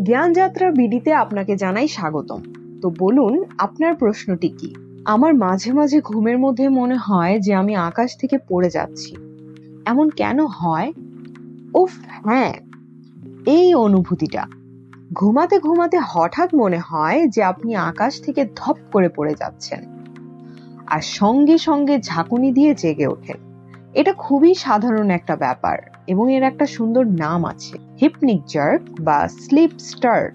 জ্ঞানযাত্রা বিডিতে আপনাকে জানাই স্বাগতম। তো বলুন, আপনার প্রশ্নটি কি? আমার মাঝে মাঝে ঘুমের মধ্যে মনে হয় যে আমি আকাশ থেকে পড়ে যাচ্ছি। এমন কেন হয়? উফ হ্যাঁ এই অনুভূতিটা। ঘুমাতে ঘুমাতে হঠাৎ মনে হয় যে আপনি আকাশ থেকে ধপ করে পড়ে যাচ্ছেন। আর সঙ্গে সঙ্গে ঝাঁকুনি দিয়ে জেগে ওঠেন। এটা খুবই সাধারণ একটা ব্যাপার। এবং এর একটা সুন্দর নাম আছে হিপনিক জার্ক বা স্লিপ স্টার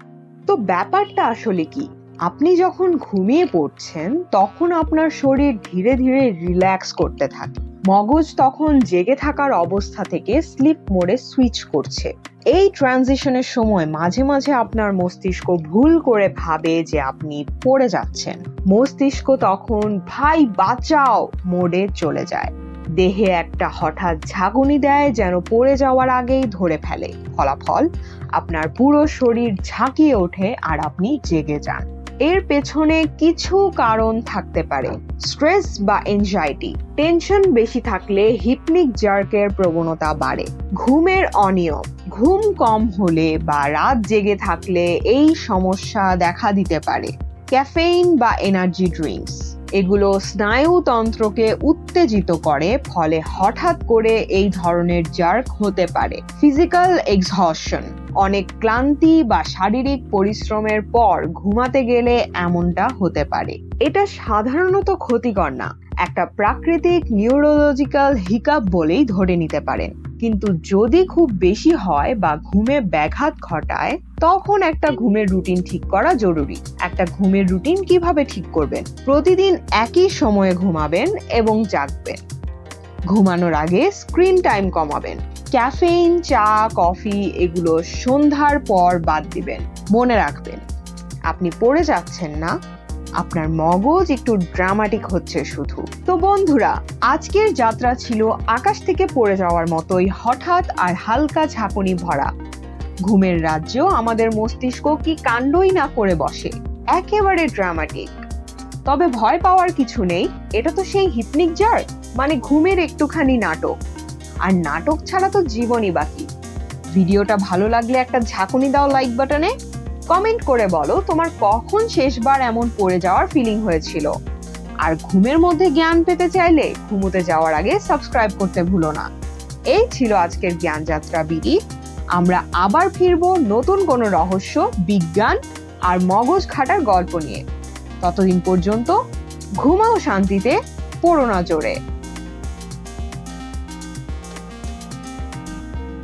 তো ব্যাপারটা আসলে কি? আপনি যখন ঘুমিয়ে পড়ছেন, তখন আপনার শরীর ধীরে ধীরে রিল্যাক্স করতে থাকে। মগজ তখন জেগে থাকার অবস্থা থেকে স্লিপ মোডে সুইচ করছে। এই ট্রানজিশনের সময় মাঝে মাঝে আপনার মস্তিষ্ক ভুল করে ভাবে যে আপনি পড়ে যাচ্ছেন। মস্তিষ্ক তখন, ভাই, বাঁচাও! মোডে চলে যায়। দেহে একটা হঠাৎ ঝাঁকুনি দেয় যেন পড়ে যাওয়ার আগেই ধরে ফেলে। ফলাফল, আপনার পুরো শরীর ঝাঁকিয়ে ওঠে আর আপনি জেগে যান। এর পেছনে কিছু কারণ থাকতে পারে। স্ট্রেস বা এনজাইটি টেনশন বেশি থাকলে হিপনিক জার্কের প্রবণতা বাড়ে। ঘুমের অনিয়ম, ঘুম কম হলে বা রাত জেগে থাকলে এই সমস্যা দেখা দিতে পারে। ক্যাফেইন বা এনার্জি ড্রিঙ্কস এগুলো স্নায়ুতন্ত্রকে উত্তেজিত করে, ফলে হঠাৎ করে এই ধরনের জার্ক হতে পারে ফিজিক্যাল এক্সহশন অনেক ক্লান্তি বা শারীরিক পরিশ্রমের পর ঘুমাতে গেলে এমনটা হতে পারে। এটা সাধারণত ক্ষতিকর না, একটা প্রাকৃতিক নিউরোলজিক্যাল হিকাপ বলেই ধরে নিতে পারেন। কিন্তু যদি খুব বেশি হয় বা ঘুমে ব্যাঘাত ঘটায়, তখন একটা ঘুমের রুটিন ঠিক করা জরুরি। একটা ঘুমের রুটিন কীভাবে ঠিক করবেন? প্রতিদিন একই সময়ে ঘুমাবেন এবং জাগবেন। ঘুমানোর আগে স্ক্রিন টাইম কমাবেন। ক্যাফেইন, চা, কফি এগুলো সন্ধ্যার পর বাদ দিবেন। মনে রাখবেন, আপনি পড়ে যাচ্ছেন না, আপনার মগজ একটু ড্রামাটিক হচ্ছে শুধু। তো বন্ধুরা, আজকের যাত্রা ছিল আকাশ থেকে পড়ে যাওয়ার মতোই হঠাৎ আর হালকা ঝাঁকুনি ভরা। ঘুমের রাজ্য আমাদের মস্তিষ্ক কি কাণ্ডই না করে বসে। একেবারে ড্রামাটিক তবে ভয় পাওয়ার কিছু নেই, এটা তো সেই হিপনিক জার মানে ঘুমের একটুখানি নাটক। আর নাটক ছাড়া তো জীবনই বাকি। ভিডিওটা ভালো লাগলে একটা ঝাঁকুনি দাও লাইক বাটনে কমেন্ট করে বলো তোমার কখন শেষবার এমন পড়ে যাওয়ার ফিলিং হয়েছিল। আর ঘুমের মধ্যে জ্ঞান পেতে চাইলে ঘুমোতে যাওয়ার আগে সাবস্ক্রাইব করতে ভুলো না। এই ছিল আজকের জ্ঞান যাত্রা বিডি। আমরা আবার ফিরবো নতুন কোনো রহস্য, বিজ্ঞান আর মগজ খাটার গল্প নিয়ে। ততদিন পর্যন্ত ঘুমাও শান্তিতে পড়ো না জোরে